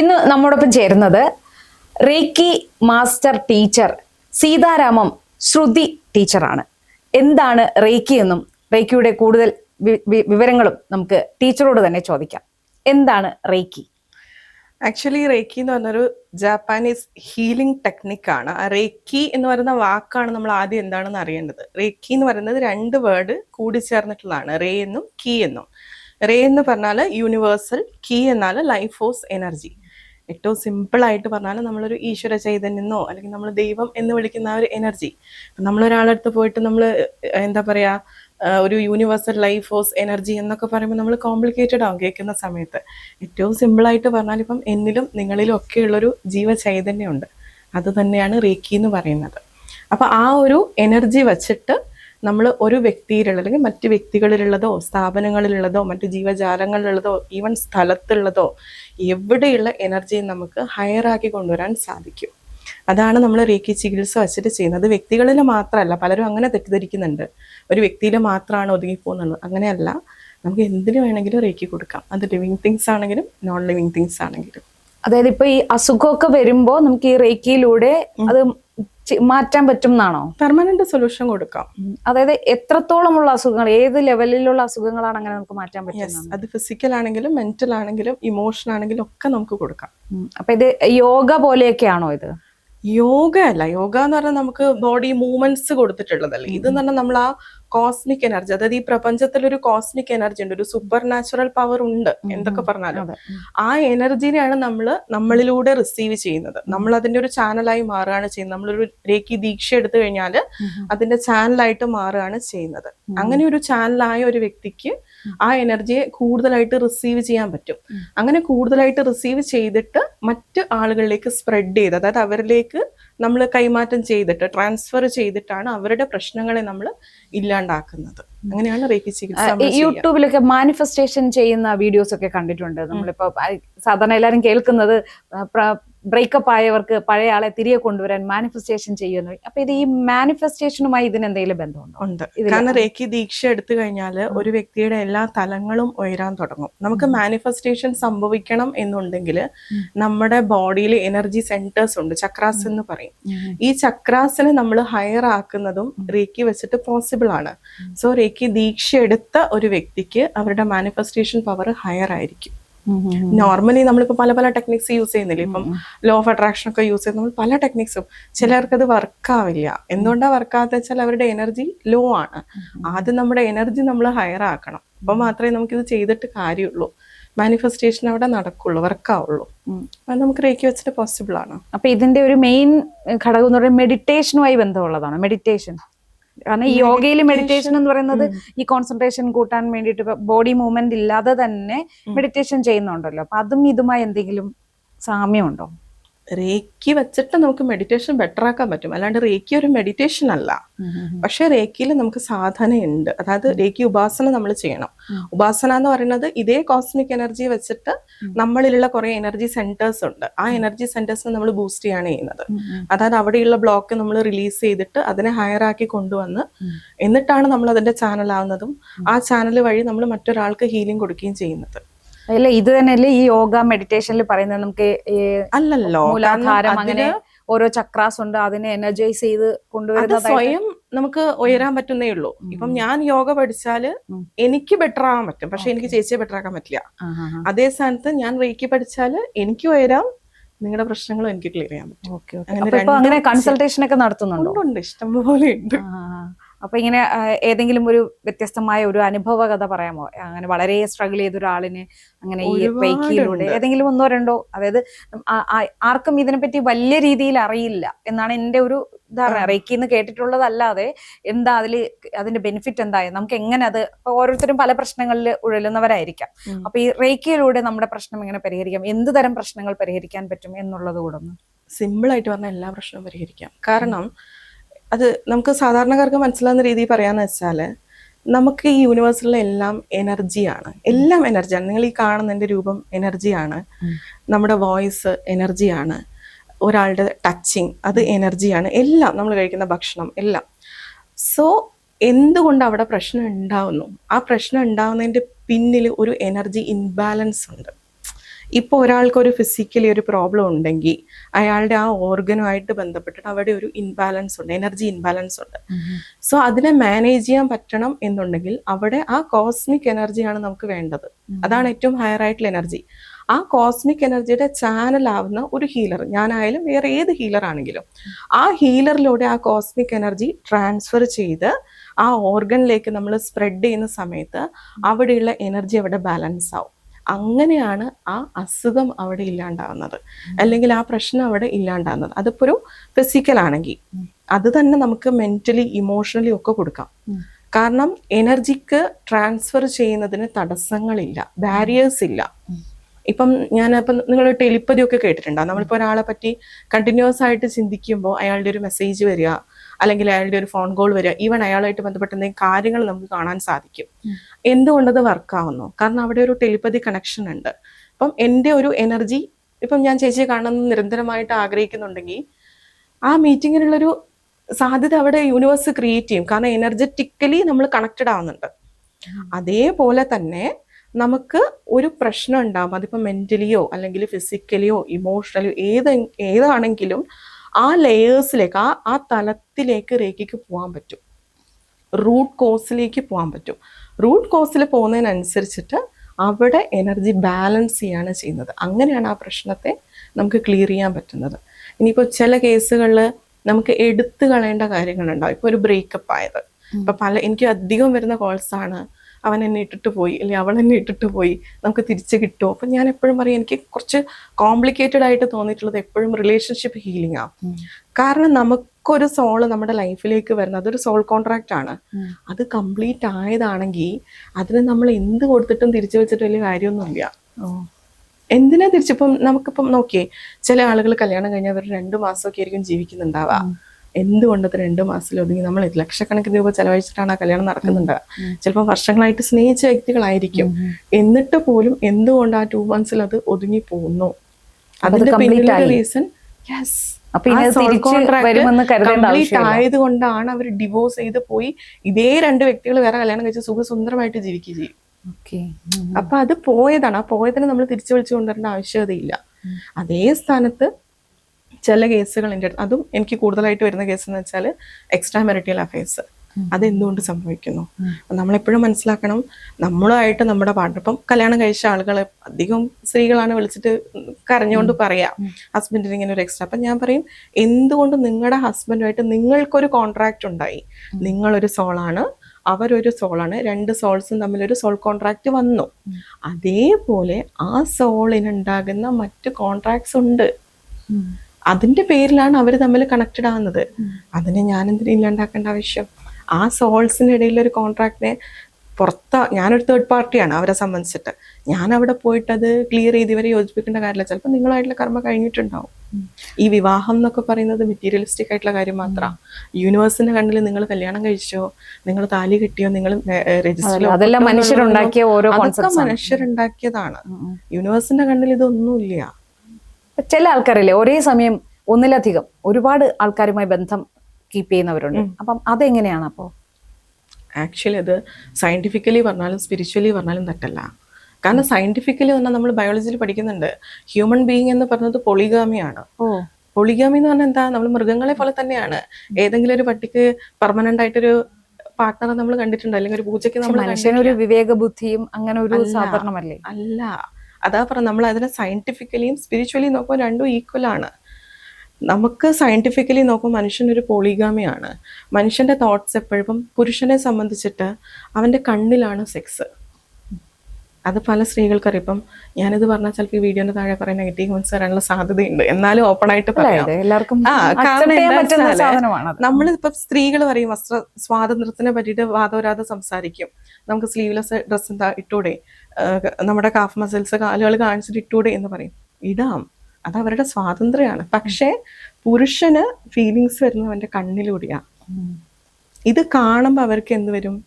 ഇന്ന് നമ്മോടൊപ്പം ചേരുന്നത് reiki master teacher Seetharamam Shruti ടീച്ചറാണ്. എന്താണ് റേക്കി എന്നും റേക്കിയുടെ കൂടുതൽ വിവരങ്ങളും നമുക്ക് ടീച്ചറോട് തന്നെ ചോദിക്കാം. എന്താണ് റേക്കി? ആക്ച്വലി റേക്കി എന്ന് പറഞ്ഞൊരു ജാപ്പാനീസ് ഹീലിംഗ് ടെക്നിക്കാണ് റേക്കി എന്ന് പറയുന്ന വാക്കാണ് നമ്മൾ ആദ്യം എന്താണെന്ന് അറിയേണ്ടത്. റേക്കി എന്ന് പറയുന്നത് രണ്ട് വേർഡ് കൂടിച്ചേർന്നിട്ടുള്ളതാണ് റേ എന്നും കീ എന്നും. റേ എന്ന് പറഞ്ഞാൽ യൂണിവേഴ്സൽ കീ എന്നാൽ ലൈഫ് ഫോഴ്സ് എനർജി ഏറ്റവും സിമ്പിൾ ആയിട്ട് പറഞ്ഞാൽ നമ്മളൊരു ഈശ്വര ചൈതന്യെന്നോ അല്ലെങ്കിൽ നമ്മൾ ദൈവം എന്ന് വിളിക്കുന്ന ആ ഒരു എനർജി നമ്മളൊരാളടുത്ത് പോയിട്ട് നമ്മൾ എന്താ പറയുക ഒരു യൂണിവേഴ്സൽ ലൈഫ് ഫോഴ്സ് എനർജി എന്നൊക്കെ പറയുമ്പോൾ നമ്മൾ കോംപ്ലിക്കേറ്റഡ് ആവും കേൾക്കുന്ന സമയത്ത്. ഏറ്റവും സിമ്പിൾ ആയിട്ട് പറഞ്ഞാൽ ഇപ്പം എന്നിലും നിങ്ങളിലും ഒക്കെ ഉള്ളൊരു ജീവചൈതന്യമുണ്ട് അത് തന്നെയാണ് റേക്കി എന്ന് പറയുന്നത്. അപ്പോൾ ആ ഒരു എനർജി വച്ചിട്ട് നമ്മൾ ഒരു വ്യക്തിയിലുള്ള അല്ലെങ്കിൽ മറ്റ് വ്യക്തികളിലുള്ളതോ സ്ഥാപനങ്ങളിലുള്ളതോ മറ്റ് ജീവജാലങ്ങളിലുള്ളതോ ഈവൻ സ്ഥലത്തുള്ളതോ എവിടെയുള്ള എനർജിയും നമുക്ക് ഹയറാക്കി കൊണ്ടുവരാൻ സാധിക്കും. അതാണ് നമ്മൾ റേക്കി ചികിത്സ വച്ചിട്ട് ചെയ്യുന്നത്. വ്യക്തികളിൽ മാത്രമല്ല പലരും അങ്ങനെ തെറ്റിദ്ധരിക്കുന്നുണ്ട്. ഒരു വ്യക്തിയിൽ മാത്രമാണ് ഒതുങ്ങിപ്പോകുന്നത്. അങ്ങനെയല്ല നമുക്ക് എന്തിനു വേണമെങ്കിലും റേക്കി കൊടുക്കാം. അത് ലിവിങ് തിങ്സ് ആണെങ്കിലും നോൺ ലിവിങ് തിങ്സ് ആണെങ്കിലും. അതായത് ഇപ്പൊ ഈ അസുഖമൊക്കെ വരുമ്പോ നമുക്ക് ഈ റേക്കിയിലൂടെ അത് മാറ്റാൻ പറ്റും എന്നാണോ പെർമനന്റ് സൊല്യൂഷൻ കൊടുക്കാം അതായത് എത്രത്തോളമുള്ള അസുഖങ്ങൾ ഏത് ലെവലിലുള്ള അസുഖങ്ങളാണ് അങ്ങനെ നമുക്ക് മാറ്റാൻ പറ്റും പറ്റുന്നത്? അത് ഫിസിക്കൽ ആണെങ്കിലും മെന്റൽ ആണെങ്കിലും ഇമോഷൻ ആണെങ്കിലും ഒക്കെ നമുക്ക് കൊടുക്കാം. അപ്പൊ ഇത് യോഗ പോലെയൊക്കെയാണോ ഇത്? യോഗ അല്ല. യോഗ എന്ന് പറഞ്ഞാൽ നമുക്ക് ബോഡി മൂവ്മെന്റ്സ് കൊടുത്തിട്ടുള്ളതല്ലേ. ഇത് തന്നെ പറഞ്ഞാൽ നമ്മൾ ആ കോസ്മിക് എനർജി അതായത് ഈ പ്രപഞ്ചത്തിൽ ഒരു കോസ്മിക് എനർജി ഉണ്ട് ഒരു സൂപ്പർ നാച്ചുറൽ പവർ ഉണ്ട് എന്തൊക്കെ പറഞ്ഞാലും. ആ എനർജിനെയാണ് നമ്മൾ നമ്മളിലൂടെ റിസീവ് ചെയ്യുന്നത്. നമ്മൾ അതിന്റെ ഒരു ചാനലായി മാറുകയാണ് ചെയ്യുന്നത്. നമ്മളൊരു രേഖി ദീക്ഷ എടുത്തു കഴിഞ്ഞാൽ അതിന്റെ ചാനലായിട്ട് മാറുകയാണ് ചെയ്യുന്നത്. അങ്ങനെ ഒരു ചാനലായ ഒരു വ്യക്തിക്ക് ആ എനർജിയെ കൂടുതലായിട്ട് റിസീവ് ചെയ്യാൻ പറ്റും. അങ്ങനെ കൂടുതലായിട്ട് റിസീവ് ചെയ്തിട്ട് മറ്റ് ആളുകളിലേക്ക് സ്പ്രെഡ് ചെയ്ത് അതായത് അവരിലേക്ക് നമ്മൾ കൈമാറ്റം ചെയ്തിട്ട് ട്രാൻസ്ഫർ ചെയ്തിട്ടാണ് അവരുടെ പ്രശ്നങ്ങളെ നമ്മൾ ഇല്ലാണ്ടാക്കുന്നത്. അങ്ങനെയാണ് റേക്കി ചികിത്സ. യൂട്യൂബിലൊക്കെ മാനിഫെസ്റ്റേഷൻ ചെയ്യുന്ന വീഡിയോസ് ഒക്കെ കണ്ടിട്ടുണ്ട്. നമ്മളിപ്പോ സാധാരണ എല്ലാരും കേൾക്കുന്നത് ബ്രേക്കപ്പ് ആയവർക്ക് പഴയ ആളെ തിരികെ കൊണ്ടുവരാൻ മാനിഫെസ്റ്റേഷൻ ചെയ്യുന്നു. അപ്പൊ ഇത് ഈ മാനിഫെസ്റ്റേഷനുമായി ഇതിന് എന്തെങ്കിലും ബന്ധമുണ്ടോ? ഉണ്ട്. കാരണം റേക്കി ദീക്ഷ എടുത്തു കഴിഞ്ഞാൽ ഒരു വ്യക്തിയുടെ എല്ലാ തലങ്ങളും ഉയരാൻ തുടങ്ങും. നമുക്ക് മാനിഫെസ്റ്റേഷൻ സംഭവിക്കണം എന്നുണ്ടെങ്കിൽ നമ്മുടെ ബോഡിയിൽ എനർജി സെന്റേഴ്സ് ഉണ്ട്. ചക്രാസ് എന്ന് പറയും. ഈ ചക്രാസിനെ നമ്മൾ ഹയർ ആക്കുന്നതും റേക്കി വെച്ചിട്ട് പോസിബിൾ ആണ്. സോ റേക്കി ദീക്ഷ എടുത്ത ഒരു വ്യക്തിക്ക് അവരുടെ മാനിഫെസ്റ്റേഷൻ പവർ ഹയർ ആയിരിക്കും. നോർമലി നമ്മളിപ്പോൾ പല പല ടെക്നിക്സ് യൂസ് ചെയ്യുന്നില്ല? ഇപ്പം ലോ ഓഫ് അട്രാക്ഷൻ ഒക്കെ യൂസ് ചെയ്യുന്ന നമ്മൾ പല ടെക്നിക്സും ചിലർക്ക് അത് വർക്കാവില്ല എന്തുകൊണ്ടാണ് വർക്കാത്ത വെച്ചാൽ അവരുടെ എനർജി ലോ ആണ്. ആദ്യം നമ്മുടെ എനർജി നമ്മൾ ഹയർ ആക്കണം. അപ്പൊ മാത്രമേ നമുക്കിത് ചെയ്തിട്ട് കാര്യമുള്ളൂ മാനിഫെസ്റ്റേഷൻ അവിടെ നടക്കുള്ളൂ വർക്കാവുള്ളൂ അത് നമുക്ക് റേക്കി വെച്ചിട്ട് പോസിബിൾ ആണ്. അപ്പൊ ഇതിന്റെ ഒരു മെയിൻ ഘടകം എന്ന് പറയുന്നത് മെഡിറ്റേഷനുമായി ബന്ധമുള്ളതാണ്. മെഡിറ്റേഷൻ കാരണം ഈ യോഗയിൽ മെഡിറ്റേഷൻ എന്ന് പറയുന്നത് ഈ കോൺസെൻട്രേഷൻ കൂട്ടാൻ വേണ്ടിയിട്ട് ബോഡി മൂവ്മെന്റ് ഇല്ലാതെ തന്നെ മെഡിറ്റേഷൻ ചെയ്യുന്നുണ്ടല്ലോ. അപ്പൊ അതും ഇതുമായി എന്തെങ്കിലും സാമ്യമുണ്ടോ? റേക്കി വെച്ചിട്ട് നമുക്ക് മെഡിറ്റേഷൻ ബെറ്റർ ആക്കാൻ പറ്റും. അല്ലാണ്ട് റേക്കി ഒരു മെഡിറ്റേഷൻ അല്ല. പക്ഷെ റേക്കിയിൽ നമുക്ക് സാധനയുണ്ട്. അതായത് റേക്കി ഉപാസന നമ്മൾ ചെയ്യണം. ഉപാസന എന്ന് പറയുന്നത് ഇതേ കോസ്മിക് എനർജി വെച്ചിട്ട് നമ്മളിലുള്ള കുറെ എനർജി സെന്റേഴ്സ് ഉണ്ട്. ആ എനർജി സെന്റേഴ്സിനെ നമ്മൾ ബൂസ്റ്റ് ചെയ്യാണ് ചെയ്യുന്നത്. അതായത് അവിടെയുള്ള ബ്ലോക്ക് നമ്മൾ റിലീസ് ചെയ്തിട്ട് അതിനെ ഹയർ ആക്കി കൊണ്ടുവന്ന് എന്നിട്ടാണ് നമ്മൾ അതിന്റെ ചാനൽ ആവുന്നതും ആ ചാനൽ വഴി നമ്മൾ മറ്റൊരാൾക്ക് ഹീലിംഗ് കൊടുക്കുകയും ചെയ്യുന്നത്. അല്ല ഇത് തന്നെയല്ലേ ഈ യോഗ മെഡിറ്റേഷനിൽ പറയുന്നത് നമുക്ക് അല്ലല്ലോ മൂലാധാരം അങ്ങനെ ഓരോ ചക്രാസ് ഉണ്ട് അതിനെ എനർജൈസ് ചെയ്ത് കൊണ്ടുവരുന്ന സ്വയം നമുക്ക് ഉയരാൻ പറ്റുന്നേ ഉള്ളൂ. ഇപ്പം ഞാൻ യോഗ പഠിച്ചാൽ എനിക്ക് ബെറ്റർ ആവാൻ പറ്റും. പക്ഷെ എനിക്ക് ചേച്ചിയെ ബെറ്റർ ആക്കാൻ പറ്റില്ല. അതേ സ്ഥാനത്ത് ഞാൻ റേക്കി പഠിച്ചാൽ എനിക്ക് ഉയരാം നിങ്ങളുടെ പ്രശ്നങ്ങളും എനിക്ക് ക്ലിയർ ചെയ്യാൻ പറ്റും. അങ്ങനെ കൺസൾട്ടേഷൻ ഒക്കെ നടത്തുന്നുണ്ടോ? ഉണ്ട്, പോലെ ഉണ്ട്. അപ്പൊ ഇങ്ങനെ ഏതെങ്കിലും ഒരു വ്യത്യസ്തമായ ഒരു അനുഭവ കഥ പറയാമോ? അങ്ങനെ വളരെ സ്ട്രഗിൾ ചെയ്ത ഒരാളിന് അങ്ങനെ ഈ ഒരുപാടുണ്ട്. റേക്കിയിലൂടെ ഏതെങ്കിലും ഒന്നോ രണ്ടോ അതായത് ആർക്കും ഇതിനെപ്പറ്റി വലിയ രീതിയിൽ അറിയില്ല എന്നാണ് എന്റെ ഒരു ധാരണ. ആ. റേക്കി എന്ന് കേട്ടിട്ടുള്ളതല്ലാതെ എന്താ അതിൽ അതിന്റെ ബെനിഫിറ്റ് എന്താ നമുക്ക് എങ്ങനെ അത് ഓരോരുത്തരും പല പ്രശ്നങ്ങളിൽ ഉഴലുന്നവരായിരിക്കാം. അപ്പൊ ഈ റേക്കിയിലൂടെ നമ്മുടെ പ്രശ്നം എങ്ങനെ പരിഹരിക്കാം? എന്ത് തരം പ്രശ്നങ്ങൾ പരിഹരിക്കാൻ പറ്റും എന്നുള്ളത് കൂടെ ഒന്ന്. സിമ്പിൾ ആയിട്ട് പറഞ്ഞാൽ എല്ലാ പ്രശ്നവും പരിഹരിക്കാം. കാരണം അത് നമുക്ക് സാധാരണക്കാർക്ക് മനസ്സിലാവുന്ന രീതിയിൽ പറയാന്ന് വെച്ചാൽ നമുക്ക് ഈ യൂണിവേഴ്സിലെ എല്ലാം എനർജിയാണ് എല്ലാം എനർജിയാണ് നിങ്ങൾ ഈ കാണുന്നതിന്റെ രൂപം എനർജിയാണ്. നമ്മുടെ വോയിസ് എനർജിയാണ് ഒരാളുടെ ടച്ചിങ് അത് എനർജിയാണ് എല്ലാം നമ്മൾ കഴിക്കുന്ന ഭക്ഷണം എല്ലാം. സോ എന്തുകൊണ്ട് അവിടെ പ്രശ്നം ഉണ്ടാവുന്നു? ആ പ്രശ്നം ഉണ്ടാവുന്നതിന്റെ പിന്നിൽ ഒരു എനർജി ഇൻബാലൻസ് ഉണ്ട്. ഇപ്പോൾ ഒരാൾക്കൊരു ഫിസിക്കലി ഒരു പ്രോബ്ലം ഉണ്ടെങ്കിൽ അയാളുടെ ആ ഓർഗനുമായിട്ട് ബന്ധപ്പെട്ടിട്ട് അവിടെ ഒരു ഇൻബാലൻസ് ഉണ്ട് എനർജി ഇൻബാലൻസ് ഉണ്ട്. സോ അതിനെ മാനേജ് ചെയ്യാൻ പറ്റണം എന്നുണ്ടെങ്കിൽ അവിടെ ആ കോസ്മിക് എനർജിയാണ് നമുക്ക് വേണ്ടത്. അതാണ് ഏറ്റവും ഹയർ ആയിട്ടുള്ള എനർജി ആ കോസ്മിക് എനർജിയുടെ ചാനൽ ആവുന്ന ഒരു ഹീലർ ഞാനായാലും വേറെ ഏത് ഹീലർ ആണെങ്കിലും ആ ഹീലറിലൂടെ ആ കോസ്മിക് എനർജി ട്രാൻസ്ഫർ ചെയ്ത് ആ ഓർഗനിലേക്ക് നമ്മൾ സ്പ്രെഡ് ചെയ്യുന്ന സമയത്ത് അവിടെയുള്ള എനർജി അവിടെ ബാലൻസ് ആവും. അങ്ങനെയാണ് ആ അസുഖം അവിടെ ഇല്ലാണ്ടാവുന്നത്. അല്ലെങ്കിൽ ആ പ്രശ്നം അവിടെ ഇല്ലാണ്ടാവുന്നത്. അതിപ്പോ ഒരു ഫിസിക്കൽ ആണെങ്കിൽ അത് തന്നെ നമുക്ക് മെന്റലി ഇമോഷണലി ഒക്കെ കൊടുക്കാം. കാരണം എനർജിക്ക് ട്രാൻസ്ഫർ ചെയ്യുന്നതിന് തടസ്സങ്ങളില്ല. ബാരിയേഴ്സ് ഇല്ല. ഇപ്പം ഞാൻ ഇപ്പം നിങ്ങൾ ടെലിപ്പതി ഒക്കെ കേട്ടിട്ടുണ്ടോ? നമ്മളിപ്പോൾ ഒരാളെ പറ്റി കണ്ടിന്യൂസ് ആയിട്ട് ചിന്തിക്കുമ്പോൾ അയാളുടെ ഒരു മെസ്സേജ് വരിക അല്ലെങ്കിൽ അയാളുടെ ഒരു ഫോൺ കോൾ വരിക ഈവൻ അയാളുമായിട്ട് ബന്ധപ്പെട്ട എന്തെങ്കിലും കാര്യങ്ങൾ നമുക്ക് കാണാൻ സാധിക്കും. എന്തുകൊണ്ടത് വർക്കാവുന്നു? കാരണം അവിടെ ഒരു ടെലിപ്പതി കണക്ഷൻ ഉണ്ട്. അപ്പം എന്റെ ഒരു എനർജി ഇപ്പം ഞാൻ ചേച്ചിയെ കാണണമെന്ന് നിരന്തരമായിട്ട് ആഗ്രഹിക്കുന്നുണ്ടെങ്കിൽ ആ മീറ്റിങ്ങിനുള്ളൊരു സാധ്യത അവിടെ യൂണിവേഴ്സ് ക്രിയേറ്റ് ചെയ്യും. കാരണം എനർജറ്റിക്കലി നമ്മൾ കണക്റ്റഡ് ആവുന്നുണ്ട്. അതേപോലെ തന്നെ നമുക്ക് ഒരു പ്രശ്നം ഉണ്ടാകും അതിപ്പോൾ മെന്റലിയോ അല്ലെങ്കിൽ ഫിസിക്കലിയോ ഇമോഷണലിയോ ഏത് ഏതാണെങ്കിലും ആ ലെയേഴ്സിലേക്ക് ആ ആ തലത്തിലേക്ക് രേഖയ്ക്ക് പോകാൻ പറ്റും. റൂട്ട് കോസിലേക്ക് പോകാൻ പറ്റും. റൂട്ട് കോസിൽ പോകുന്നതിനനുസരിച്ചിട്ട് അവിടെ എനർജി ബാലൻസ് ചെയ്യാണ് ചെയ്യുന്നത്. അങ്ങനെയാണ് ആ പ്രശ്നത്തെ നമുക്ക് ക്ലിയർ ചെയ്യാൻ പറ്റുന്നത്. ഇനിയിപ്പോൾ ചില കേസുകളിൽ നമുക്ക് എടുത്തു കളയേണ്ട കാര്യങ്ങളുണ്ടാവും. ഇപ്പോൾ ഒരു ബ്രേക്കപ്പ് ആയത്. ഇപ്പം പല എനിക്ക് അധികം വരുന്ന കോൾസാണ് അവൻ എന്നെ ഇട്ടിട്ട് പോയി അല്ലെങ്കിൽ അവൾ എന്നെ ഇട്ടിട്ട് പോയി നമുക്ക് തിരിച്ച് കിട്ടുമോ അപ്പം ഞാൻ എപ്പോഴും പറയും എനിക്ക് കുറച്ച് കോംപ്ലിക്കേറ്റഡ് ആയിട്ട് തോന്നിയിട്ടുള്ളത് എപ്പോഴും റിലേഷൻഷിപ്പ് ഹീലിംഗ് ആണ് കാരണം നമുക്കൊരു സോൾ നമ്മുടെ ലൈഫിലേക്ക് വരുന്നത് അതൊരു സോൾ കോൺട്രാക്റ്റ് ആണ്. അത് കംപ്ലീറ്റ് ആയതാണെങ്കിൽ അതിന് നമ്മൾ എന്ത് കൊടുത്തിട്ടും തിരിച്ചു വെച്ചിട്ട് വലിയ കാര്യമൊന്നുമില്ല. എന്തിനാ തിരിച്ചിപ്പം നമുക്കിപ്പം നോക്കിയേ ചില ആളുകൾ കല്യാണം കഴിഞ്ഞാൽ അവർ രണ്ടു മാസമൊക്കെ ആയിരിക്കും ജീവിക്കുന്നുണ്ടാവുക. എന്തുകൊണ്ടത് രണ്ടു മാസത്തിൽ ഒതുങ്ങി? നമ്മൾ ലക്ഷക്കണക്കിന് രൂപ ചെലവഴിച്ചിട്ടാണ് ആ കല്യാണം നടക്കുന്നുണ്ട്. ചിലപ്പോൾ വർഷങ്ങളായിട്ട് സ്നേഹിച്ച വ്യക്തികളായിരിക്കും. എന്നിട്ട് പോലും എന്തുകൊണ്ട് ആ ടു മന്ത്സിൽ അത് ഒതുങ്ങി പോകുന്നു? അതിന്റെ പിന്നിലുള്ള. റീസൺ യെസ് അപ്പൊ ഇനി തിരിച്ചു വരുമെന്ന് കരുതേണ്ട. ആയതുകൊണ്ടാണ് അവർ ഡിവോഴ്സ് ചെയ്ത് പോയി. ഇതേ രണ്ട് വ്യക്തികൾ വേറെ കല്യാണം കഴിച്ച് സുഖസുന്ദരമായിട്ട് ജീവിക്കുക ചെയ്യും. അപ്പൊ അത് പോയതാണ്. ആ പോയതിനെ നമ്മൾ തിരിച്ചു വിളിച്ചു കൊണ്ടുവരേണ്ട ആവശ്യകതയില്ല. അതേ സ്ഥാനത്ത് ചില കേസുകൾ എന്റെ അടുത്ത് അതും എനിക്ക് കൂടുതലായിട്ട് വരുന്ന കേസ് എന്ന് വെച്ചാൽ എക്സ്ട്രാ മെറിറ്റൽ അഫയേഴ്സ് അതെന്തുകൊണ്ട് സംഭവിക്കുന്നു? നമ്മളെപ്പോഴും മനസ്സിലാക്കണം നമ്മളായിട്ട് നമ്മുടെ പാർട്ണർ ഇപ്പം കല്യാണം കഴിച്ച ആളുകൾ അധികം സ്ത്രീകളാണ് വിളിച്ചിട്ട് കരഞ്ഞുകൊണ്ട് പറയാം ഹസ്ബൻഡിന് ഇങ്ങനെ ഒരു എക്സ്ട്രാ അപ്പൊ ഞാൻ പറയും എന്തുകൊണ്ട് നിങ്ങളുടെ ഹസ്ബൻഡുമായിട്ട് നിങ്ങൾക്കൊരു കോൺട്രാക്റ്റ് ഉണ്ടായി? നിങ്ങളൊരു സോളാണ് അവരൊരു സോളാണ് രണ്ട് സോൾസും തമ്മിലൊരു സോൾ കോൺട്രാക്ട് വന്നു. അതേപോലെ ആ സോളിനുണ്ടാകുന്ന മറ്റ് കോൺട്രാക്ട്സ് ഉണ്ട്. അതിന്റെ പേരിലാണ് അവർ തമ്മിൽ കണക്റ്റഡ് ആവുന്നത്. അതിനെ ഞാൻ എന്തിനാ ഇല്ലാണ്ടാക്കേണ്ട ആവശ്യം? ആ സോൾസിനിടയിൽ ഒരു കോൺട്രാക്റ്റിനെ പുറത്ത ഞാനൊരു തേർഡ് പാർട്ടിയാണ് അവരെ സംബന്ധിച്ചിട്ട്. ഞാൻ അവിടെ പോയിട്ട് അത് ക്ലിയർ ചെയ്ത് ഇവരെ യോജിപ്പിക്കേണ്ട കാര്യമില്ല. ചിലപ്പോൾ നിങ്ങളായിട്ടുള്ള കർമ്മ കഴിഞ്ഞിട്ടുണ്ടാവും. ഈ വിവാഹം എന്നൊക്കെ പറയുന്നത് മെറ്റീരിയലിസ്റ്റിക് ആയിട്ടുള്ള കാര്യം മാത്രമാണ് യൂണിവേഴ്സിന്റെ കണ്ണിൽ നിങ്ങൾ കല്യാണം കഴിച്ചോ നിങ്ങൾ താലി കെട്ടിയോ നിങ്ങൾ രജിസ്റ്റർ അതെല്ലാം മനുഷ്യരുണ്ടാക്കിയ ഓരോ അതൊക്കെ മനുഷ്യരുണ്ടാക്കിയതാണ്. യൂണിവേഴ്സിന്റെ കണ്ണിൽ ഇതൊന്നുമില്ല. ചില ആൾക്കാരില്ലേ ഒരേ സമയം ഒന്നിലധികം ഒരുപാട് ആൾക്കാരുമായി ബന്ധം കീപ്പ് ചെയ്യുന്നവരുണ്ട്. അപ്പം അതെങ്ങനെയാണ് അപ്പോൾ ആക്ച്വലി അത് സയന്റിഫിക്കലി പറഞ്ഞാലും സ്പിരിച്വലി പറഞ്ഞാലും തെറ്റല്ല. കാരണം സയന്റിഫിക്കലി തന്നെ നമ്മൾ ബയോളജിയിൽ പഠിക്കുന്നുണ്ട്. ഹ്യൂമൻ ബീയിങ് എന്ന് പറഞ്ഞത് പൊളിഗാമിയാണ് പൊളിഗാമി എന്ന് പറഞ്ഞാൽ എന്താ? നമ്മൾ മൃഗങ്ങളെ പോലെ തന്നെയാണ്. ഏതെങ്കിലും ഒരു പട്ടിക്ക് പെർമനന്റ് ആയിട്ടൊരു പാർട്ട്ണറെ നമ്മൾ കണ്ടിട്ടുണ്ട്? അല്ലെങ്കിൽ ഒരു പൂജയ്ക്ക് നമ്മൾ ഒരു വിവേക ബുദ്ധിയും അങ്ങനെ ഒരു സാധാരണമല്ലേ? അല്ല. അതാ പറഞ്ഞ നമ്മൾ അതിനെ സയന്റിഫിക്കലിയും സ്പിരിച്വലിയും നോക്കുമ്പോൾ രണ്ടും ഈക്വൽ ആണ്. നമുക്ക് സയന്റിഫിക്കലി നോക്കുമ്പോൾ മനുഷ്യനൊരു പോളിഗാമിയാണ്. മനുഷ്യന്റെ തോട്ട്സ് എപ്പോഴും പുരുഷനെ സംബന്ധിച്ചിട്ട് അവന്റെ കണ്ണിലാണ് സെക്സ് അത് പല സ്ത്രീകൾക്കറിയാം. ഇപ്പം ഞാനിത് പറഞ്ഞാൽ ചിലപ്പോൾ ഈ വീഡിയോന്റെ താഴെ കുറേ നെഗറ്റീവ് കമന്റ്സ് വരാനുള്ള സാധ്യതയുണ്ട്. എന്നാലും ഓപ്പൺ ആയിട്ട് പറയാം. എല്ലാവർക്കും. നമ്മളിപ്പോ സ്ത്രീകൾ പറയും വസ്ത്ര സ്വാതന്ത്ര്യത്തിനെ പറ്റിയിട്ട് വാദവരാതെ സംസാരിക്കും. നമുക്ക് സ്ലീവ്ലെസ് ഡ്രസ്സ് എന്താ ഇട്ടൂടെ? നമ്മുടെ കാഫ് മസിൽസ് കാലുകൾ കാണിച്ചിട്ട് ഇട്ടൂടെ എന്ന് പറയും. ഇടാം. അത് അവരുടെ സ്വാതന്ത്ര്യമാണ്. പക്ഷേ പുരുഷന് ഫീലിങ്സ് വരുന്നത് അവന്റെ കണ്ണിലൂടെയാ. ഇത് കാണുമ്പോൾ അവർക്ക് എന്ത് വരും?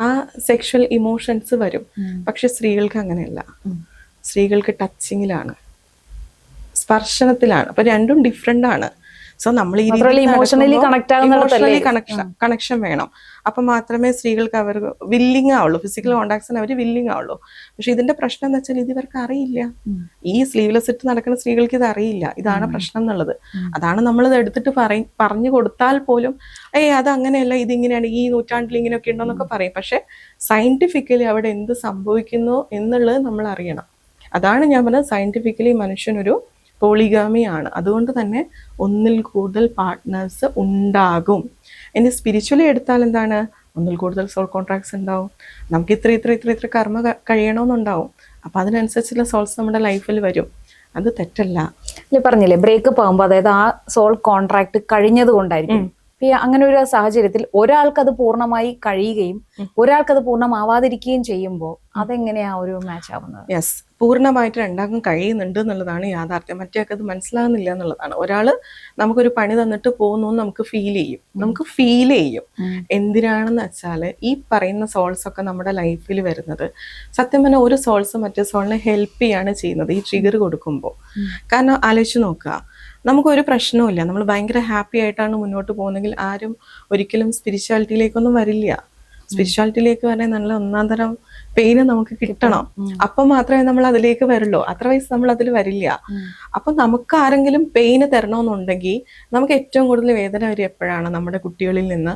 ആ സെക്ഷൽ ഇമോഷൻസ് വരും. പക്ഷെ സ്ത്രീകൾക്ക് അങ്ങനെയല്ല. സ്ത്രീകൾക്ക് ടച്ചിങ്ങിലാണ് സ്പർശനത്തിലാണ്. അപ്പൊ രണ്ടും ഡിഫറെന്റ് ആണ്. സോ നമ്മൾ ഈ ഇമോഷണലി ആകുന്നിടത്തല്ലേ? കണക്ഷൻ കണക്ഷൻ വേണം. അപ്പൊ മാത്രമേ സ്ത്രീകൾക്ക് അവർ വില്ലിങ് ആവുള്ളൂ. ഫിസിക്കൽ കോണ്ടാക്ട്സിന് അവർ വില്ലിങ് ആവുള്ളൂ. പക്ഷെ ഇതിന്റെ പ്രശ്നം എന്ന് വെച്ചാൽ ഇത് ഇവർക്ക് അറിയില്ല. ഈ സ്ലീവ്ലെസ് ഇട്ട് നടക്കുന്ന സ്ത്രീകൾക്ക് ഇത് അറിയില്ല. ഇതാണ് പ്രശ്നം എന്നുള്ളത്. അതാണ് നമ്മൾ ഇത് എടുത്തിട്ട് പറയും പറഞ്ഞു കൊടുത്താൽ പോലും ഏയ് അത് അങ്ങനെയല്ല ഇങ്ങനെയാണ് ഈ നൂറ്റാണ്ടിൽ ഇങ്ങനെയൊക്കെ ഉണ്ടോ എന്നൊക്കെ പറയും. പക്ഷെ സയന്റിഫിക്കലി അവിടെ എന്ത് സംഭവിക്കുന്നു എന്നുള്ളത് നമ്മൾ അറിയണം. അതാണ് ഞാൻ പറഞ്ഞത് സയന്റിഫിക്കലി മനുഷ്യനൊരു പോളിഗാമിയാണ് അതുകൊണ്ട് തന്നെ ഒന്നിൽ കൂടുതൽ പാർട്ട്നേഴ്സ് ഉണ്ടാകും. ഇനി സ്പിരിച്വലി എടുത്താൽ എന്താണ്? ഒന്നിൽ കൂടുതൽ സോൾ കോൺട്രാക്ട്സ് ഉണ്ടാവും. നമുക്ക് ഇത്ര ഇത്ര ഇത്ര ഇത്ര കർമ്മ കഴിയണമെന്നുണ്ടാവും അപ്പം അതിനനുസരിച്ചുള്ള സോൾസ് നമ്മുടെ ലൈഫിൽ വരും. അത് തെറ്റല്ല. ഇല്ല പറഞ്ഞില്ലേ ബ്രേക്കപ്പ് ആകുമ്പോൾ അതായത് ആ സോൾ കോൺട്രാക്ട് കഴിഞ്ഞത് കൊണ്ടായിരിക്കും. അങ്ങനെ ഒരു സാഹചര്യത്തിൽ ഒരാൾക്ക് അത് പൂർണമായി കഴിയുകയും ഒരാൾക്ക് അത് പൂർണമാവാതിരിക്കുകയും ചെയ്യുമ്പോൾ അതെങ്ങനെയാ ഒരു മാച്ച് ആവുന്നത്? യെസ് പൂർണമായിട്ട് രണ്ടാക്കും കഴിയുന്നുണ്ട് എന്നുള്ളതാണ് യാഥാർത്ഥ്യം. മറ്റേക്ക് അത് മനസ്സിലാകുന്നില്ല എന്നുള്ളതാണ്. ഒരാൾ നമുക്കൊരു പണി തന്നിട്ട് പോകുന്നു എന്ന് നമുക്ക് ഫീൽ ചെയ്യും. നമുക്ക് ഫീൽ ചെയ്യും. എന്തിനാണെന്ന് വെച്ചാൽ ഈ പറയുന്ന സോൾസ് ഒക്കെ നമ്മുടെ ലൈഫിൽ വരുന്നത് സത്യം പറഞ്ഞാൽ ഒരു സോൾസ് മറ്റേ സോളിനെ ഹെൽപ്പ് ചെയ്യാണ് ചെയ്യുന്നത് ഈ ട്രിഗർ കൊടുക്കുമ്പോൾ കാരണം ആലോചിച്ച് നോക്കുക. നമുക്കൊരു പ്രശ്നവുമില്ല നമ്മൾ ഭയങ്കര ഹാപ്പി ആയിട്ടാണ് മുന്നോട്ട് പോകുന്നതെങ്കിൽ ആരും ഒരിക്കലും സ്പിരിച്വാലിറ്റിയിലേക്കൊന്നും വരില്ല. സ്പിരിച്വാലിറ്റിയിലേക്ക് വരാൻ നല്ല ഒന്നാം തരം പെയിന് നമുക്ക് കിട്ടണം. അപ്പം മാത്രമേ നമ്മൾ അതിലേക്ക് വരുള്ളൂ. അതർവൈസ് നമ്മൾ അതിൽ വരില്ല. അപ്പൊ നമുക്ക് ആരെങ്കിലും പെയിന് തരണമെന്നുണ്ടെങ്കിൽ നമുക്ക് ഏറ്റവും കൂടുതൽ വേദന വരിക എപ്പോഴാണ്? നമ്മുടെ കുട്ടികളിൽ നിന്ന്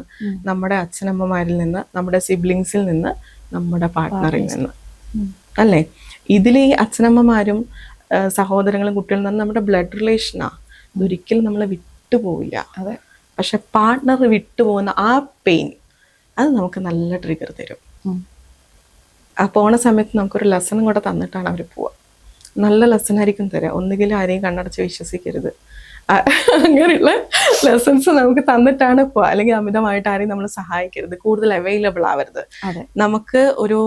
നമ്മുടെ അച്ഛനമ്മമാരിൽ നിന്ന് നമ്മുടെ സിബ്ലിങ്സിൽ നിന്ന് നമ്മുടെ പാർട്ട്ണറിൽ നിന്ന്. അല്ലേ? ഇതിൽ ഈ അച്ഛനമ്മമാരും സഹോദരങ്ങളും കുട്ടികളും നിന്ന് നമ്മുടെ ബ്ലഡ് റിലേഷനാ ഇതൊരിക്കലും നമ്മൾ വിട്ടുപോവില്ല അതെ. പക്ഷെ പാർട്ട്ണർ വിട്ടുപോകുന്ന ആ പെയിൻ അത് നമുക്ക് നല്ല ട്രിഗർ തരും. ആ പോണ സമയത്ത് നമുക്കൊരു ലെസണും കൂടെ തന്നിട്ടാണ് അവർ പോവുക നല്ല ലെസൺ ആയിരിക്കും തരാം. ഒന്നുകിൽ ആരെയും കണ്ണടച്ച് വിശ്വസിക്കരുത്. അങ്ങനെയുള്ള ലെസൺസ് നമുക്ക് തന്നിട്ടാണ് പോവുക അല്ലെങ്കിൽ അമിതമായിട്ട് ആരെയും നമ്മൾ സഹായിക്കരുത്. കൂടുതൽ അവൈലബിൾ ആവരുത്. നമുക്ക് ഒരു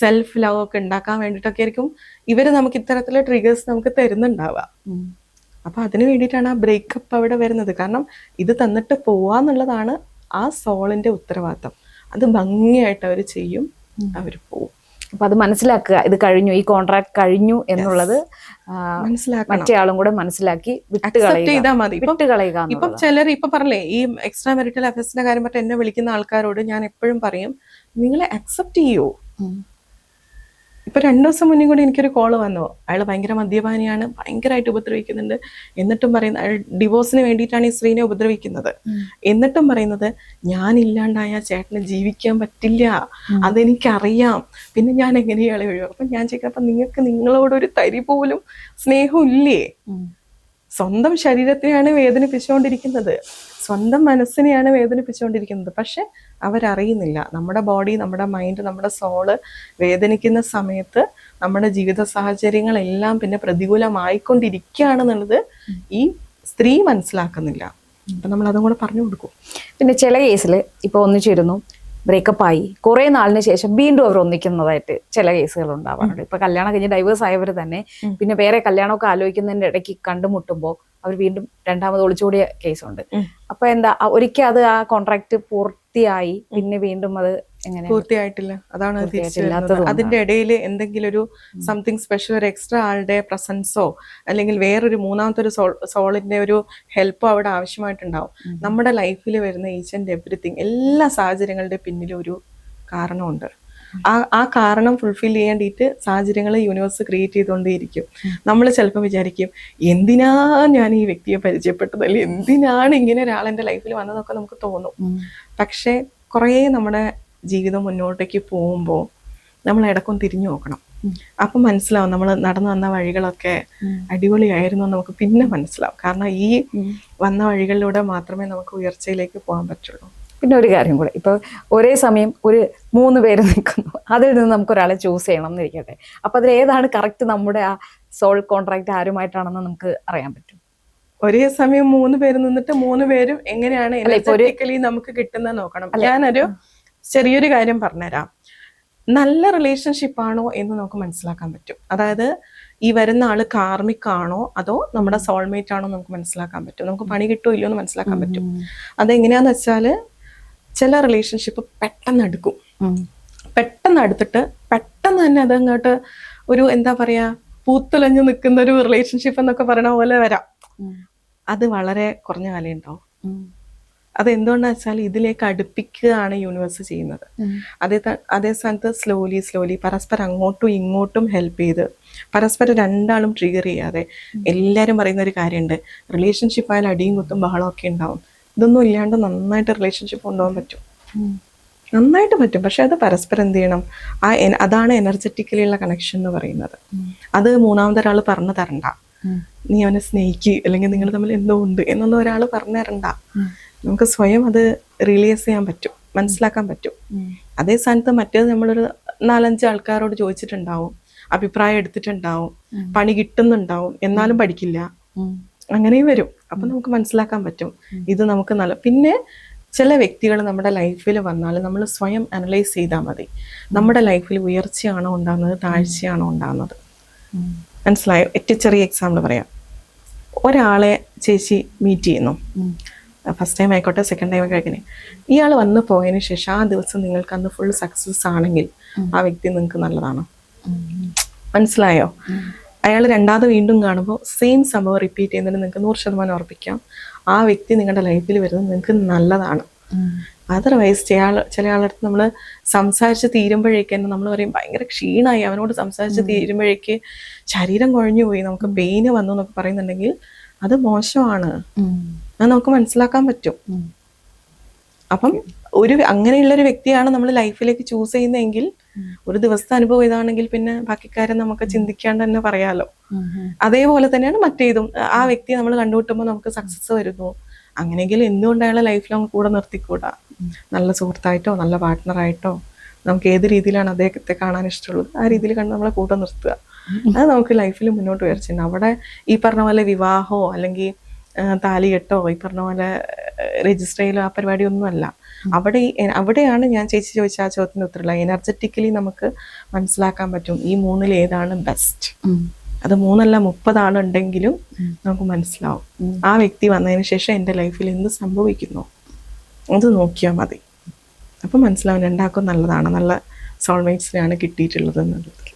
സെൽഫ് ലവ് ഒക്കെ ഉണ്ടാക്കാൻ വേണ്ടിയിട്ടൊക്കെ ആയിരിക്കും ഇവർ നമുക്ക് ഇത്തരത്തിലുള്ള ട്രിഗേഴ്സ് നമുക്ക് തരുന്നുണ്ടാവുക. അപ്പൊ അതിന് വേണ്ടിയിട്ടാണ് ആ ബ്രേക്കപ്പ് അവിടെ വരുന്നത്. കാരണം ഇത് തന്നിട്ട് പോവാന്നുള്ളതാണ് ആ സോളിന്റെ ഉത്തരവാദിത്തം. അത് ഭംഗിയായിട്ട് അവർ ചെയ്യും. അവർ പോവും. അപ്പൊ അത് മനസ്സിലാക്കുക. ഇത് കഴിഞ്ഞു ഈ കോൺട്രാക്ട് കഴിഞ്ഞു എന്നുള്ളത് മറ്റേയാളും മനസ്സിലാക്കണം. മറ്റേ ആളും കൂടെ മനസ്സിലാക്കി വിട്ടു അക്സെപ്റ്റ് കളയുക ഇപ്പം. ചിലർ ഇപ്പൊ പറഞ്ഞേ ഈ എക്സ്ട്രാ മെറിറ്റൽ അഫയേഴ്സിന്റെ കാര്യം പറഞ്ഞിട്ട് എന്നെ വിളിക്കുന്ന ആൾക്കാരോട് ഞാൻ എപ്പോഴും പറയും നിങ്ങളെ അക്സെപ്റ്റ് ചെയ്യൂ. ഇപ്പൊ രണ്ട് ദിവസം മുന്നേ കൂടി എനിക്കൊരു കോൾ വന്നു. അയാൾ ഭയങ്കര മദ്യപാനിയാണ് ഭയങ്കരമായിട്ട് ഉപദ്രവിക്കുന്നുണ്ട്. എന്നിട്ടും പറയുന്നത് അയാൾ ഡിവോഴ്സിന് വേണ്ടിയിട്ടാണ് ഈ സ്ത്രീനെ ഉപദ്രവിക്കുന്നത്. എന്നിട്ടും പറയുന്നത് ഞാൻ ഇല്ലാണ്ടായ ചേട്ടന് ജീവിക്കാൻ പറ്റില്ല. അതെനിക്കറിയാം. പിന്നെ ഞാൻ എങ്ങനെയാളെ ഒഴിവാക്കും അപ്പൊ ഞാൻ ചോദിക്കാം അപ്പൊ നിങ്ങൾക്ക് നിങ്ങളോടൊരു തരി പോലും സ്നേഹം ഇല്ലേ? ഉം. സ്വന്തം ശരീരത്തെയാണ് വേദനിപ്പിച്ചുകൊണ്ടിരിക്കുന്നത്. സ്വന്തം മനസ്സിനെയാണ് വേദനിപ്പിച്ചുകൊണ്ടിരിക്കുന്നത്. പക്ഷെ അവരറിയുന്നില്ല. നമ്മുടെ ബോഡി നമ്മുടെ മൈൻഡ് നമ്മുടെ സോൾ വേദനിക്കുന്ന സമയത്ത് നമ്മുടെ ജീവിത സാഹചര്യങ്ങളെല്ലാം പിന്നെ പ്രതികൂലമായിക്കൊണ്ടിരിക്കുകയാണെന്നുള്ളത് ഈ സ്ത്രീ മനസ്സിലാക്കുന്നില്ല. അപ്പൊ നമ്മൾ അതും കൂടെ പറഞ്ഞു കൊടുക്കും. പിന്നെ ചില കേസിൽ ഇപ്പൊ ഒന്നിച്ചിരുന്നു. ബ്രേക്കപ്പ് ആയി. കുറെ നാളിന് ശേഷം വീണ്ടും അവർ ഒന്നിക്കുന്നതായിട്ട് ചില കേസുകൾ ഉണ്ടാവാറുണ്ട്. ഇപ്പൊ കല്യാണം കഴിഞ്ഞ് ഡൈവേഴ്സ് ആയവർ തന്നെ പിന്നെ വേറെ കല്യാണമൊക്കെ ആലോചിക്കുന്നതിന്റെ ഇടയ്ക്ക് കണ്ടുമുട്ടുമ്പോൾ അവർ വീണ്ടും രണ്ടാമത് ഒളിച്ചോടിയ കേസുണ്ട്. അപ്പൊ എന്താ ഒരിക്കൽ അത് ആ കോൺട്രാക്ട് പൂർത്തിയായി പിന്നെ വീണ്ടും അത് എങ്ങനെ പൂർത്തിയായിട്ടില്ല. അതാണ്. അതിന്റെ ഇടയിൽ എന്തെങ്കിലും ഒരു സംതിങ് സ്പെഷ്യൽ ഒരു എക്സ്ട്രാ ആളുടെ പ്രസൻസോ അല്ലെങ്കിൽ വേറൊരു മൂന്നാമത്തെ ഒരു സോളിന്റെ ഒരു ഹെൽപ്പോ അവിടെ ആവശ്യമായിട്ടുണ്ടാവും. നമ്മുടെ ലൈഫിൽ വരുന്ന ഈച്ച് ആൻഡ് എവറിത്തിങ് എല്ലാ സാഹചര്യങ്ങളുടെ പിന്നിലും ഒരു കാരണമുണ്ട്. ആ ആ കാരണം ഫുൾഫിൽ ചെയ്യേണ്ടിയിട്ട് സാഹചര്യങ്ങൾ യൂണിവേഴ്സ് ക്രിയേറ്റ് ചെയ്തുകൊണ്ടേയിരിക്കും. നമ്മൾ ചിലപ്പോൾ വിചാരിക്കും എന്തിനാ ഞാൻ ഈ വ്യക്തിയെ പരിചയപ്പെട്ടത്? അല്ലെങ്കിൽ എന്തിനാണ് ഇങ്ങനെ ഒരാൾ എന്റെ ലൈഫിൽ വന്നതൊക്കെ നമുക്ക് തോന്നും. പക്ഷേ കുറേ നമ്മുടെ ജീവിതം മുന്നോട്ടേക്ക് പോകുമ്പോൾ നമ്മൾ ഇടക്കും തിരിഞ്ഞു നോക്കണം. അപ്പം മനസ്സിലാവും നമ്മൾ നടന്നു വന്ന വഴികളൊക്കെ അടിപൊളിയായിരുന്നു നമുക്ക് പിന്നെ മനസ്സിലാവും. കാരണം ഈ വന്ന വഴികളിലൂടെ മാത്രമേ നമുക്ക് ഉയർച്ചയിലേക്ക് പോകാൻ പറ്റുള്ളൂ. പിന്നെ ഒരു കാര്യം കൂടെ. ഇപ്പൊ ഒരേ സമയം ഒരു മൂന്ന് പേര് നിൽക്കുന്നു. അതിൽ നിന്ന് നമുക്ക് ഒരാളെ ചൂസ് ചെയ്യണം എന്നിരിക്കട്ടെ അപ്പോൾ അതിൽ ഏതാണ് കറക്റ്റ് നമ്മുടെ ആ സോൾ കോൺട്രാക്ട് ആരുമായിട്ടാണെന്ന് നമുക്ക് അറിയാൻ പറ്റും? ഒരേ സമയം മൂന്ന് പേര് നിന്നിട്ട് മൂന്ന് പേരും എങ്ങനെയാണ് നമുക്ക് കിട്ടുന്ന നോക്കണം. ഞാനൊരു ചെറിയൊരു കാര്യം പറഞ്ഞുതരാം. നല്ല റിലേഷൻഷിപ്പാണോ എന്ന് നമുക്ക് മനസ്സിലാക്കാൻ പറ്റും. അതായത് ഈ വരുന്ന ആൾ കാർമിക്കാണോ അതോ നമ്മുടെ സോൾമേറ്റ് ആണോ നമുക്ക് മനസ്സിലാക്കാൻ പറ്റും. നമുക്ക് പണി കിട്ടുമോ ഇല്ലയോ എന്ന് മനസ്സിലാക്കാൻ പറ്റും. അതെങ്ങനെയാന്ന് വെച്ചാൽ ചില റിലേഷൻഷിപ്പ് പെട്ടെന്ന് എടുക്കും പെട്ടെന്ന് എടുത്തിട്ട് പെട്ടെന്ന് തന്നെ അതങ്ങോട്ട് ഒരു എന്താ പറയാ പൂത്തുലഞ്ഞു നിൽക്കുന്ന ഒരു റിലേഷൻഷിപ്പ് എന്നൊക്കെ പറയണ പോലെ വരാം. അത് വളരെ കുറഞ്ഞ കാലം ഉണ്ടാവും അത് എന്തുകൊണ്ടാ വെച്ചാൽ ഇതിലേക്ക് അടുപ്പിക്കുകയാണ് യൂണിവേഴ്സ് ചെയ്യുന്നത്. അതേ അതേ സ്ഥാനത്ത് സ്ലോലി സ്ലോലി പരസ്പരം അങ്ങോട്ടും ഇങ്ങോട്ടും ഹെൽപ്പ് ചെയ്ത് പരസ്പരം രണ്ടാളും ട്രിഗർ ചെയ്യാതെ എല്ലാവരും പറയുന്ന ഒരു കാര്യമുണ്ട് റിലേഷൻഷിപ്പ് ആയാലും അടിയും കുത്തും ബഹളമൊക്കെ ഉണ്ടാവും. ഇതൊന്നും ഇല്ലാണ്ട് നന്നായിട്ട് റിലേഷൻഷിപ്പ് കൊണ്ടുപോകാൻ പറ്റും. നന്നായിട്ട് പറ്റും. പക്ഷെ അത് പരസ്പരം എന്ത് ചെയ്യണം? ആ അതാണ് അതാണ് എനർജറ്റിക്കലിയുള്ള കണക്ഷൻ എന്ന് പറയുന്നത്. അത് മൂന്നാമതൊരാൾ പറഞ്ഞു തരണ്ട. നീ അവനെ സ്നേഹിക്കുക അല്ലെങ്കിൽ നിങ്ങൾ തമ്മിൽ എന്തോ ഉണ്ട് എന്നൊന്നും ഒരാൾ പറഞ്ഞു തരണ്ട. നമുക്ക് സ്വയം അത് റിലീസ് ചെയ്യാൻ പറ്റും മനസ്സിലാക്കാൻ പറ്റും. അതേ സ്ഥാനത്ത് മറ്റേത് നമ്മളൊരു നാലഞ്ച് ആൾക്കാരോട് ചോദിച്ചിട്ടുണ്ടാവും അഭിപ്രായം എടുത്തിട്ടുണ്ടാവും പണി കിട്ടുന്നുണ്ടാവും എന്നാലും പഠിക്കില്ല. അങ്ങനെയും വരും. അപ്പൊ നമുക്ക് മനസ്സിലാക്കാൻ പറ്റും. ഇത് നമുക്ക് നല്ല പിന്നെ ചില വ്യക്തികൾ നമ്മുടെ ലൈഫിൽ വന്നാൽ നമ്മൾ സ്വയം അനലൈസ് ചെയ്താൽ മതി. നമ്മുടെ ലൈഫിൽ ഉയർച്ചയാണോ ഉണ്ടാകുന്നത് താഴ്ചയാണോ ഉണ്ടാകുന്നത്? മനസ്സിലായോ? ഏറ്റവും ചെറിയ എക്സാമ്പിൾ പറയാം. ഒരാളെ ചേച്ചി മീറ്റ് ചെയ്യുന്നു. ഫസ്റ്റ് ടൈം ആയിക്കോട്ടെ സെക്കൻഡ് ടൈം ആയിക്കോട്ടെ. ഇയാൾ വന്നു പോയതിനു ശേഷം ആ ദിവസം നിങ്ങൾക്ക് അന്ന് ഫുൾ സക്സസ് ആണെങ്കിൽ ആ വ്യക്തി നിങ്ങൾക്ക് നല്ലതാണ്. മനസ്സിലായോ? അയാൾ രണ്ടാമത് വീണ്ടും കാണുമ്പോൾ സെയിം സംഭവം റിപ്പീറ്റ് ചെയ്യുന്നതിന് നിങ്ങൾക്ക് നൂറ് ശതമാനം ഉറപ്പിക്കാം. ആ വ്യക്തി നിങ്ങളുടെ ലൈഫിൽ വരുന്നത് നിങ്ങൾക്ക് നല്ലതാണ്. അതർവൈസ് ചില ആൾ ചില ആളടുത്ത് നമ്മൾ സംസാരിച്ച് തീരുമ്പോഴേക്ക് തന്നെ നമ്മൾ പറയും ഭയങ്കര ക്ഷീണമായി അവനോട് സംസാരിച്ച് തീരുമ്പോഴേക്ക് ശരീരം കുഴഞ്ഞു പോയി നമുക്ക് പെയിന് വന്നു എന്നൊക്കെ പറയുന്നുണ്ടെങ്കിൽ അത് മോശമാണ്. അത് നമുക്ക് മനസ്സിലാക്കാൻ പറ്റും. അപ്പം ഒരു അങ്ങനെയുള്ള ഒരു വ്യക്തിയാണ് നമ്മൾ ലൈഫിലേക്ക് ചൂസ് ചെയ്യുന്നതെങ്കിൽ ഒരു ദിവസത്തെ അനുഭവം ഇതാണെങ്കിൽ പിന്നെ ബാക്കിക്കാരെ നമുക്ക് ചിന്തിക്കാണ്ട് തന്നെ പറയാലോ. അതേപോലെ തന്നെയാണ് മറ്റേതും. ആ വ്യക്തിയെ നമ്മൾ കണ്ടുമുട്ടുമ്പോൾ നമുക്ക് സക്സസ് വരുന്നു. അങ്ങനെയെങ്കിൽ എന്തുകൊണ്ട് അയാളെ ലൈഫ് ലോങ് കൂടെ നിർത്തിക്കൂടാ. നല്ല സുഹൃത്തായിട്ടോ നല്ല പാർട്ട്ണറായിട്ടോ നമുക്ക് ഏത് രീതിയിലാണ് അദ്ദേഹത്തെ കാണാൻ ഇഷ്ടമുള്ളത് ആ രീതിയിൽ കണ്ട് നമ്മളെ കൂടെ നിർത്തുക. അത് നമുക്ക് ലൈഫിൽ മുന്നോട്ട് ഉയർച്ചയുണ്ട് അവിടെ ഈ പറഞ്ഞ പോലെ വിവാഹമോ അല്ലെങ്കിൽ താലികെട്ടോ ഈ പറഞ്ഞ പോലെ രജിസ്റ്റർ ചെയ്യലോ ആ പരിപാടി ഒന്നുമല്ല അവിടെ അവിടെയാണ് ഞാൻ ചേച്ചി ചോദിച്ച ആ ചോദ്യത്തിന് ഉത്തരമുള്ള എനർജറ്റിക്കലി നമുക്ക് മനസ്സിലാക്കാൻ പറ്റും ഈ മൂന്നിൽ ഏതാണ് ബെസ്റ്റ് അത് മൂന്നല്ല മുപ്പതാണ് ഉണ്ടെങ്കിലും നമുക്ക് മനസ്സിലാവും. ആ വ്യക്തി വന്നതിന് ശേഷം എന്റെ ലൈഫിൽ എന്ത് സംഭവിക്കുന്നു? അത് നോക്കിയാൽ മതി. അപ്പം മനസ്സിലാവും രണ്ടാൾക്കും നല്ലതാണ് നല്ല സോൾമേറ്റ്സിനെയാണ് കിട്ടിയിട്ടുള്ളത് എന്നുള്ളത്